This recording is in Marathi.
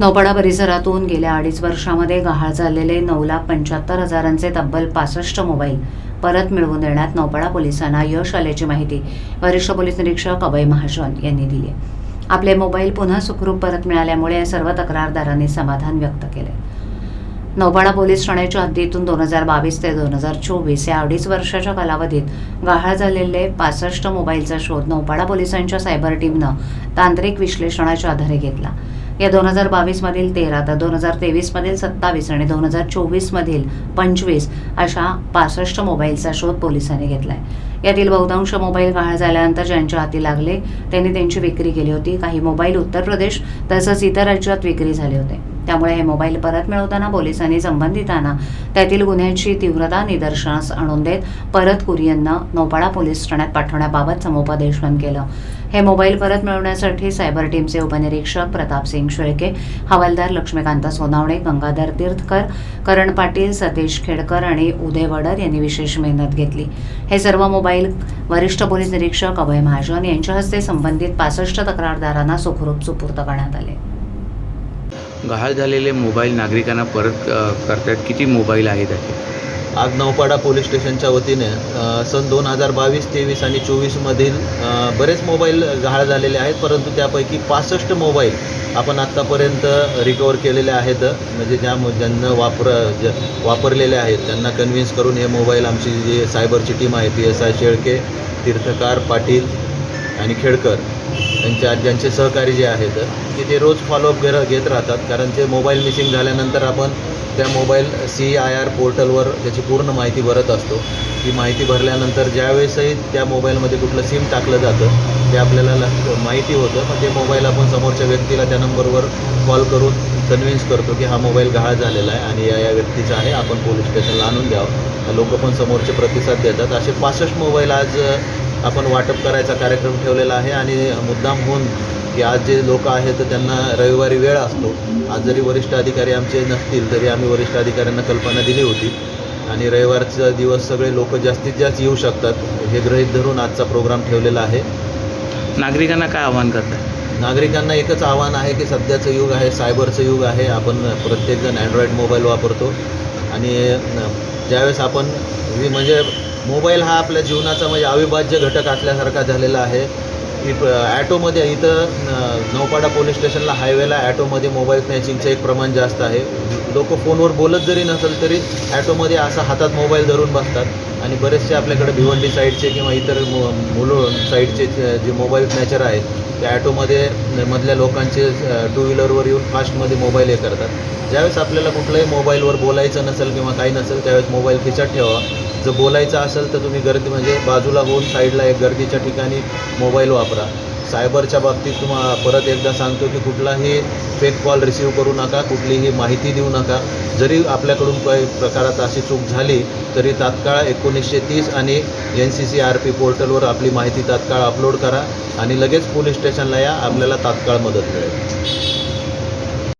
नौपाडा परिसरातून गेल्या अडीच वर्षामध्ये गहाळ झालेले नऊ लाख पंच्याहत्तर हजारांचे तब्बल पासष्ट मोबाईल परत मिळवून देण्यात नौपाडा पोलिसांना यश आल्याची माहिती वरिष्ठ पोलीस निरीक्षक अभय महाजन यांनी दिली. आपले मोबाईल पुन्हा सुखरूप परत मिळाल्यामुळे या सर्व तक्रारदारांनी समाधान व्यक्त केले. नौपाडा पोलीस ठाण्याच्या हद्दीतून दोन हजार बावीस ते दोन हजार चोवीस या अडीच वर्षाच्या कालावधीत गहाळ झालेले पासष्ट मोबाईलचा शोध नौपाडा पोलिसांच्या सायबर टीमनं तांत्रिक विश्लेषणाच्या आधारे घेतला. या दोन हजार बावीसमधील तेरा तर दोन हजार तेवीसमधील सत्तावीस आणि दोन हजार चोवीसमधील पंचवीस अशा पासष्ट मोबाईलचा शोध पोलिसांनी घेतलाय. यातील बहुतांश मोबाईल गहाळ झाल्यानंतर ज्यांच्या हाती लागले त्यांनी त्यांची विक्री केली होती. काही मोबाईल उत्तर प्रदेश तसंच इतर राज्यात विक्री झाले होते. त्यामुळे हे मोबाईल परत मिळवताना पोलिसांनी संबंधितांना त्यातील गुन्ह्यांची तीव्रता निदर्शनास आणून देत परत कुरियनना नौपाडा पोलीस ठाण्यात पाठवण्याबाबत समुपदेशन केलं. हे मोबाईल परत मिळवण्यासाठी सायबर टीमचे उपनिरीक्षक प्रताप सिंग शेळके हवालदार लक्ष्मीकांत सोनावणे गंगाधर तीर्थकर करण पाटील सतीश खेडकर आणि उदय वडर यांनी विशेष मेहनत घेतली. हे सर्व मोबाईल वरिष्ठ पोलीस निरीक्षक अभय महाजन यांच्या हस्ते संबंधित पासष्ट तक्रारदारांना सुखरूप सुपूर्द करण्यात आले. गहाळ झालेले मोबाईल नागरिकांना परत करतात किती मोबाईल आहेत त्याचे आज नौपाडा पोलीस स्टेशनच्या वतीने सन दोन हजार बावीस तेवीस आणि चोवीसमधील बरेच मोबाईल गहाळ झालेले आहेत परंतु त्यापैकी पासष्ट मोबाईल आपण आत्तापर्यंत रिकवर केलेले आहेत. म्हणजे ज्या ज्यांना वापर ज वापरलेले आहेत त्यांना कन्व्हिन्स करून हे मोबाईल आमची जी सायबरची टीम आहे P S I Shelke Tirthkar Patil आणि खेडकर यांच्या ज्यांचे सहकारी जे आहेत की ते रोज फॉलोअप घेर घेत राहतात. कारण ते मोबाईल मिसिंग झाल्यानंतर आपण त्या मोबाईल सी आय आर पोर्टलवर त्याची पूर्ण माहिती भरत असतो. ती माहिती भरल्यानंतर ज्यावेळेसही त्या मोबाईलमध्ये कुठलं सिम टाकलं जातं ते आपल्याला माहिती होतं. मग ते मोबाईल आपण समोरच्या व्यक्तीला त्या नंबरवर कॉल करून कन्व्हिन्स करतो की हा मोबाईल गहाळ झालेला आहे आणि या या व्यक्तीचा आहे. आपण पोलीस स्टेशनला आणून द्यावं. लोक पण समोरचे प्रतिसाद देतात. असे पासष्ट मोबाईल आज आपण वाटप करायचा कार्यक्रम ठेवलेला आहे आणि मुद्दाम होऊन की आज जे लोक आहेत त्यांना रविवारी वेळ असतो. आज जरी वरिष्ठ अधिकारी आमचे नसतील तरी आम्ही वरिष्ठ अधिकाऱ्यांना कल्पना दिली होती. आणि रविवारचा दिवस सगळे लोक जास्तीत जास्त येऊ शकतात हे गृहीत धरून आजचा प्रोग्राम ठेवलेला आहे. नागरिकांना काय आवाहन करताय नागरिकांना एकच आव्हान आहे की सध्याचं युग आहे सायबरचं युग आहे. आपण प्रत्येकजण अँड्रॉईड मोबाईल वापरतो. आणि ज्यावेळेस आपण म्हणजे मोबाईल हा आपल्या जीवनाचा म्हणजे अविभाज्य घटक असल्यासारखा झालेला आहे. की ॲटोमध्ये इथं नौपाडा पोलीस स्टेशनला हायवेला ॲटोमध्ये मोबाईल स्नॅचिंगचं एक प्रमाण जास्त आहे. लोक फोनवर बोलत जरी नसेल तरी ॲटोमध्ये असा हातात मोबाईल धरून बसतात. आणि बरेचसे आपल्याकडे भिवंडी साईडचे किंवा इतर मु मुलं साईडचे जे मोबाईल स्नॅचर आहेत त्या ॲटोमध्ये मधल्या लोकांचे टू व्हीलरवर येऊन फास्टमध्ये मोबाईल हे करतात. ज्यावेळेस आपल्याला कुठल्याही मोबाईलवर बोलायचं नसेल किंवा काही नसेल त्यावेळेस मोबाईल खिचत ठेवा. जर बोलायचं असेल तर तुम्ही गर्दी म्हणजे बाजूला होऊन साईडला एक गर्दीच्या ठिकाणी मोबाईल वापरा. सायबरच्या बाबतीत तुम्हाला परत एकदा सांगतो की कुठलाही फेक कॉल रिसीव करू नका कुठलीही माहिती देऊ नका. जरी आपल्याकडून काही प्रकारात अशी चूक झाली तरी तात्काळ एकोणीसशे तीस आणि N C C R P पोर्टलवर आपली माहिती तात्काळ अपलोड करा आणि लगेच पोलीस स्टेशनला या आपल्याला तात्काळ मदत मिळेल.